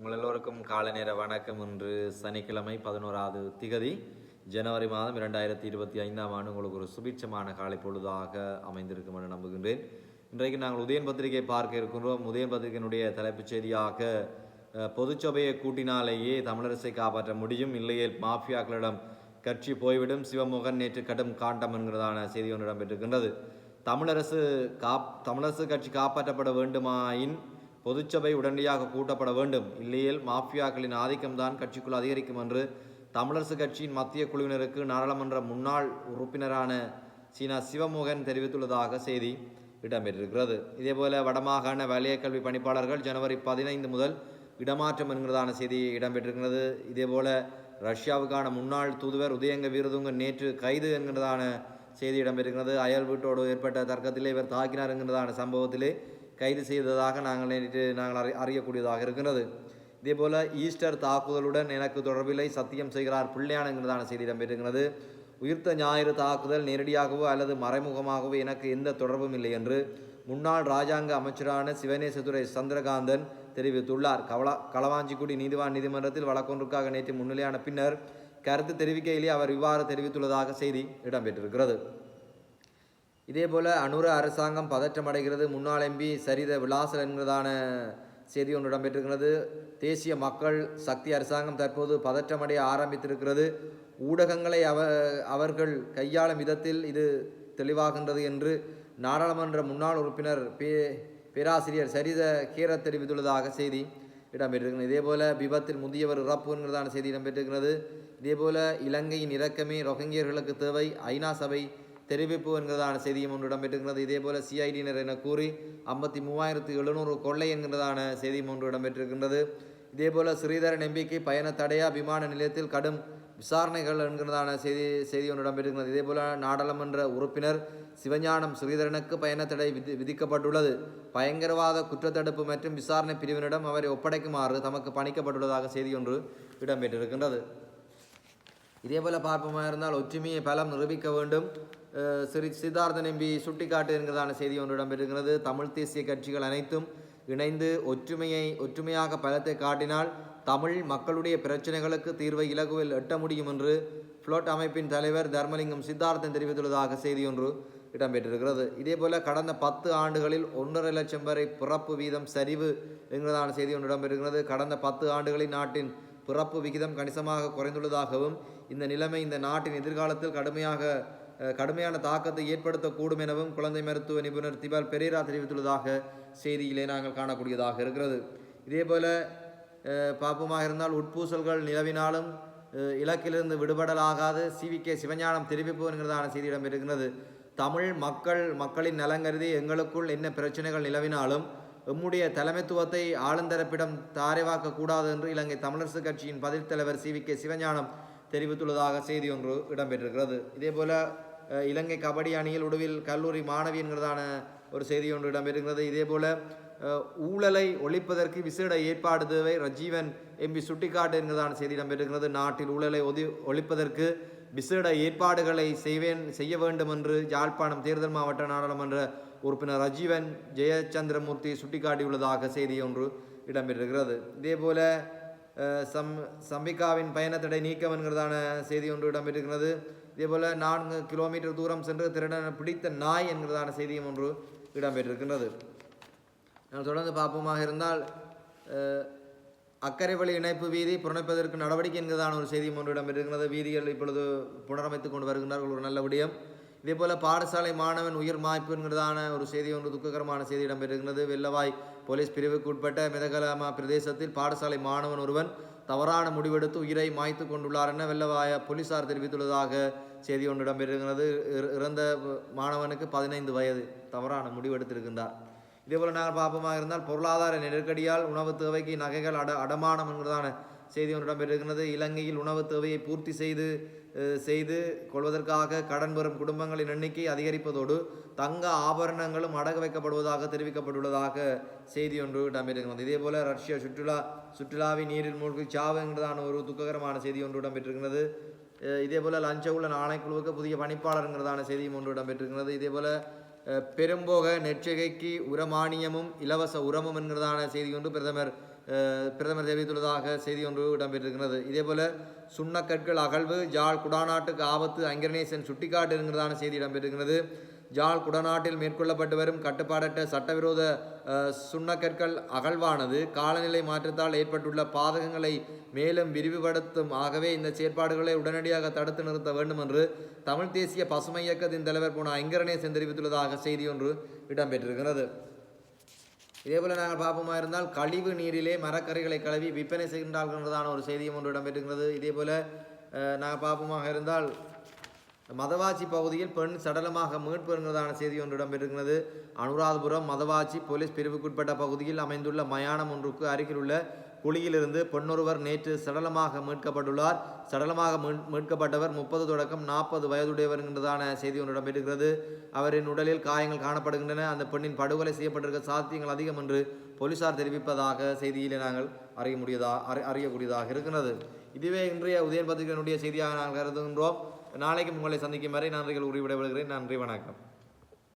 உங்கள் எல்லோருக்கும் காலை நேர வணக்கம் இன்று சனிக்கிழமை பதினோராவது திகதி ஜனவரி மாதம் இரண்டாயிரத்தி இருபத்தி ஐந்தாம் ஆண்டு உங்களுக்கு ஒரு சுபிட்சமான காலை பொழுதாக அமைந்திருக்கும் என நம்புகின்றேன். இன்றைக்கு நாங்கள் உதயன் பத்திரிகை பார்க்க இருக்கின்றோம். உதயன் பத்திரிகையினுடைய தலைப்புச் செய்தியாக பொதுச்சபையை கூட்டினாலேயே தமிழரசை காப்பாற்ற முடியும் இல்லையே மாஃபியாக்களிடம் கட்சி போய்விடும் சிவமோகன் நேற்று கடும் காண்டம் என்கிறதான செய்தி ஒன்று இடம்பெற்றிருக்கின்றது. தமிழரசு காப் தமிழரசு கட்சி காப்பாற்றப்பட வேண்டுமாயின் பொதுச்சபை உடனடியாக கூட்டப்பட வேண்டும். இல்லையேல் மாஃபியாக்களின் ஆதிக்கம்தான் கட்சிக்குள் அதிகரிக்கும் என்று தமிழரசு கட்சியின் மத்திய குழுவினருக்கு நாடாளுமன்ற முன்னாள் உறுப்பினரான சீனா சிவமோகன் தெரிவித்துள்ளதாக செய்தி இடம்பெற்றிருக்கிறது. இதேபோல வடமாகாண வலய கல்வி பணிப்பாளர்கள் ஜனவரி பதினைந்து முதல் இடமாற்றம் என்கிறதான செய்தி இடம்பெற்றிருக்கிறது. இதேபோல ரஷ்யாவுக்கான முன்னாள் தூதுவர் உதயங்க வீரதுங்க நேற்று கைது என்கிறதான செய்தி இடம்பெற்றிருக்கிறது. அயல் வீட்டோடு ஏற்பட்ட தர்க்கத்திலே இவர் தாக்கினார் என்கிறதான சம்பவத்திலே கைது செய்ததாக நாங்கள் நேற்று நாங்கள் அறி அறியக்கூடியதாக இருக்கின்றது இதேபோல ஈஸ்டர் தாக்குதலுடன் எனக்கு தொடர்பில்லை சத்தியம் செய்கிறார் பிள்ளையான் என்கிறதான செய்தி இடம்பெறுகிறது உயிர்த்த ஞாயிறு தாக்குதல் நேரடியாகவோ அல்லது மறைமுகமாகவோ எனக்கு எந்த தொடர்பும் இல்லை என்று முன்னாள் ராஜாங்க அமைச்சரான சிவனேசதுரை சந்திரகாந்தன் தெரிவித்துள்ளார். கவலா களவாஞ்சிக்குடி நீதிவான் நீதிமன்றத்தில் வழக்கொன்றுக்காக நேற்று முன்னிலையான பின்னர் கருத்து தெரிவிக்கையிலே அவர் இவ்வாறு தெரிவித்துள்ளதாக செய்தி இடம்பெற்றிருக்கிறது. இதேபோல் அனுர அரசாங்கம் பதற்றமடைகிறது முன்னாள் எம்பி சரித விலாசல் என்கிறதான செய்தி ஒன்று இடம்பெற்றிருக்கிறது. தேசிய மக்கள் சக்தி அரசாங்கம் தற்போது பதற்றமடைய ஆரம்பித்திருக்கிறது. ஊடகங்களை அவ அவர்கள் கையாளும் விதத்தில் இது தெளிவாகின்றது என்று நாடாளுமன்ற முன்னாள் உறுப்பினர் பே பேராசிரியர் சரித கீரத் தெரிவித்துள்ளதாக செய்தி இடம்பெற்றிருக்கிறது. இதேபோல விபத்தில் முதியவர் இறப்பு என்கிறதான செய்தி இடம்பெற்றிருக்கிறது. இதேபோல இலங்கையின் இரக்கமே ரொஹிங்கியர்களுக்கு தேவை. ஐநா சபை தெரிவிப்பு என்கிறதான செய்தியும் ஒன்று இடம்பெற்றிருக்கிறது. இதேபோல சிஐடியினர் என கூறி ஐம்பத்தி மூவாயிரத்து எழுநூறு கொள்ளை என்கிறதான செய்தியும் ஒன்று இடம்பெற்றிருக்கின்றது. இதேபோல் ஸ்ரீதரன் எம்பிக்கு பயண தடையா விமான நிலையத்தில் கடும் விசாரணைகள் என்கிறதான செய்தி செய்தி ஒன்று இடம்பெற்றிருக்கிறது. இதேபோல நாடாளுமன்ற உறுப்பினர் சிவஞானம் ஸ்ரீதரனுக்கு பயண தடை விதி விதிக்கப்பட்டுள்ளது. பயங்கரவாத குற்றத்தடுப்பு மற்றும் விசாரணை பிரிவினரிடம் அவரை ஒப்படைக்குமாறு தமக்கு பணிக்கப்பட்டுள்ளதாக செய்தி ஒன்று இடம்பெற்றிருக்கின்றது. இதேபோல பார்ப்போமா இருந்தால் ஒற்றுமையை பலம் நிரூபிக்க வேண்டும். அஹ் ஸ்ரீ நம்பி எம்பி சுட்டிக்காட்டு என்கிறதான செய்தி ஒன்று இடம்பெறுகிறது தமிழ் தேசிய கட்சிகள் அனைத்தும் இணைந்து ஒற்றுமையை ஒற்றுமையாக பலத்தை காட்டினால் தமிழ் மக்களுடைய பிரச்சனைகளுக்கு தீர்வை இலகுவில் எட்ட முடியும் என்று ஃப்ளோட் அமைப்பின் தலைவர் தர்மலிங்கம் சித்தார்த்தன் தெரிவித்துள்ளதாக செய்தி ஒன்று இடம்பெற்றிருக்கிறது. இதேபோல கடந்த பத்து ஆண்டுகளில் ஒன்றரை லட்சம் வரை பிறப்பு வீதம் சரிவு என்கிறதான செய்தி ஒன்று இடம்பெறுகிறது கடந்த பத்து ஆண்டுகளில் நாட்டின் பிறப்பு விகிதம் கணிசமாக குறைந்துள்ளதாகவும் இந்த நிலைமை இந்த நாட்டின் எதிர்காலத்தில் கடுமையாக கடுமையான தாக்கத்தை ஏற்படுத்தக்கூடும் எனவும் குழந்தை மருத்துவ நிபுணர் திபால் பெரேரா தெரிவித்துள்ளதாக செய்தியிலே நாங்கள் காணக்கூடியதாக இருக்கிறது. இதேபோல் பாப்பமாக இருந்தால் உட்பூசல்கள் நிலவினாலும் இலக்கிலிருந்து விடுபடலாகாது. சிவிகே சிவஞானம் தெரிவிப்பு என்கிறதான செய்தி இடம்பெறுகிறது தமிழ் மக்கள் மக்களின் நலங்கருதி எங்களுக்குள் என்ன பிரச்சனைகள் நிலவினாலும் எம்முடைய தலைமைத்துவத்தை ஆளுந்தரப்பிடம் தாரைவாக்க கூடாது என்று இலங்கை தமிழரசு கட்சியின் பதில் தலைவர் சி வி கே சிவஞானம் தெரிவித்துள்ளதாக செய்தி ஒன்று இடம்பெற்றிருக்கிறது. இதேபோல இலங்கை கபடி அணியில் உடுவில் கல்லூரி மாணவி என்கிறதான ஒரு செய்தி ஒன்று இடம்பெறுகிறது இதேபோல ஊழலை ஒழிப்பதற்கு விசேட ஏற்பாடு தேவை. ரஜீவன் எம்பி சுட்டிக்காட்டு என்கிறதான செய்தி இடம்பெறுகிறது நாட்டில் ஊழலை ஒதி ஒழிப்பதற்கு விசேட ஏற்பாடுகளை செய்வேன் செய்ய வேண்டும் என்று யாழ்ப்பாணம் தேர்தல் மாவட்ட நாடாளுமன்ற உறுப்பினர் ரஜீவன் ஜெயச்சந்திரமூர்த்தி சுட்டிக்காட்டியுள்ளதாக செய்தி ஒன்று இடம்பெற்றிருக்கிறது. இதேபோல சம் சம்பிகாவின் பயணத்தடை நீக்கம் என்கிறதான செய்தி ஒன்று இடம்பெற்றிருக்கிறது. இதேபோல நான்கு கிலோமீட்டர் தூரம் சென்று திருடன் பிடித்த நாய் என்கிறதான செய்தியும் ஒன்று இடம்பெற்றிருக்கின்றது. நான் தொடர்ந்து பார்ப்போமாக இருந்தால் அஹ், அக்கரை வழி இணைப்பு வீதி புறணைப்பதற்கு நடவடிக்கை என்கிறதான ஒரு செய்தியும் ஒன்று இடம்பெற்றிருக்கிறது. வீதிகள் இப்பொழுது புனரமைத்துக் கொண்டு வருகின்றார்கள். ஒரு நல்ல விடயம். இதேபோல பாடசாலை மாணவன் உயிர் மாய்ப்புங்கிறதான ஒரு செய்தி ஒன்று துக்ககரமான செய்தி இடம்பெற்றிருக்கிறது. வெள்ளவாய் போலீஸ் பிரிவுக்கு உட்பட்ட மிதகலாமா பிரதேசத்தில் பாடசாலை மாணவன் ஒருவன் தவறான முடிவெடுத்து உயிரை மாய்த்து கொண்டுள்ளார் என வெள்ளவாய போலீசார் தெரிவித்துள்ளதாக செய்தி ஒன்று இடம்பெறுகிறது இறந்த மாணவனுக்கு பதினைந்து வயது. தவறான முடிவெடுத்திருக்கின்றார். இதேபோல் நாங்கள் பாப்பமாக இருந்தால் பொருளாதார நெருக்கடியால் உணவு தேவைக்கு நகைகள் அட அடமானம் என்கிறதான செய்தி ஒன்று இடம்பெற்றிருக்கிறது. இலங்கையில் உணவு தேவையை பூர்த்தி செய்து செய்து கொள்வதற்காக கடன் பெறும் குடும்பங்களின் எண்ணிக்கை அதிகரிப்பதோடு தங்க ஆபரணங்களும் அடகு வைக்கப்படுவதாக தெரிவிக்கப்பட்டுள்ளதாக செய்தி ஒன்று இடம்பெற்றிருக்கிறது. இதேபோல ரஷ்ய சுற்றுலா சுற்றுலாவை நீரில் மூழ்கி சாவு என்கிறதான ஒரு துக்ககரமான செய்தி ஒன்று இடம்பெற்றிருக்கிறது. இதேபோல் இதேபோல லஞ்ச உள்ள ஆணைக்குழுவுக்கு புதிய பணிப்பாளருங்கிறதான செய்தியும் ஒன்று இடம்பெற்றிருக்கிறது. இதேபோல பெரும்போக நெற்றிகைக்கு உரமானியமும் இலவச உரமும் என்கிறதான செய்தி ஒன்று பிரதமர் பிரதமர் தெரிவித்துள்ளதாக செய்தி ஒன்று இடம்பெற்றிருக்கிறது. இதேபோல சுண்ணக்கற்கள் அகழ்வு ஜாழ் குடாநாட்டுக்கு ஆபத்து அங்கரணேசன் சுட்டிக்காட்டு என்கிறதான செய்தி இடம்பெற்றிருக்கிறது. ஜாழ் குடநாட்டில் மேற்கொள்ளப்பட்டு வரும் கட்டுப்பாடற்ற சட்டவிரோத சுண்ணக்கற்கள் அகழ்வானது காலநிலை மாற்றத்தால் ஏற்பட்டுள்ள பாதகங்களை மேலும் விரிவுபடுத்தும் ஆகவே இந்த செயற்பாடுகளை உடனடியாக தடுத்து நிறுத்த வேண்டும் என்று தமிழ் தேசிய பசுமை இயக்கத்தின் தலைவர் போன ஐங்கரணேசன் தெரிவித்துள்ளதாக செய்தி ஒன்று இடம்பெற்றிருக்கிறது. இதேபோல நாங்கள் பார்ப்போமா இருந்தால் கழிவு நீரிலே மரக்கறிகளை கழுவி விற்பனை செய்கின்றார்கள்ன்றதான ஒரு செய்தியும் ஒன்று இடம்பெற்றிருக்கிறது. இதேபோல நாங்கள் பார்ப்போமாக இருந்தால் மதவாச்சி பகுதியில் பெண் சடலமாக மீட்பு என்கிறதான செய்தி ஒன்று இடம்பெற்றிருக்கிறது. அனுராதபுரம் மதவாச்சி போலீஸ் பிரிவுக்குட்பட்ட பகுதியில் அமைந்துள்ள மயானம் ஒன்றுக்கு அருகில் உள்ள குழியிலிருந்து பெண்ணொருவர் நேற்று சடலமாக மீட்கப்பட்டுள்ளார். சடலமாக மீட்- மீட்கப்பட்டவர் முப்பது தொடக்கம் நாற்பது வயதுடையவர் என்றதான செய்தி ஒன்று இருக்கிறது. அவரின் உடலில் காயங்கள் காணப்படுகின்றன. அந்த பெண்ணின் படுகொலை செய்யப்பட்டிருக்க சாத்தியங்கள் அதிகம் என்று போலீசார் தெரிவிப்பதாக செய்தியிலே நாங்கள் அறிய முடியதா அறி அறியக்கூடியதாக இருக்கிறது. இதுவே இன்றைய உதயன் பத்திரிகையினுடைய செய்தியாக நாங்கள் கருதுகின்றோம். நாளைக்கு உங்களை சந்திக்கும் வரை நன்றிகள் உரிவிட நன்றி வணக்கம்.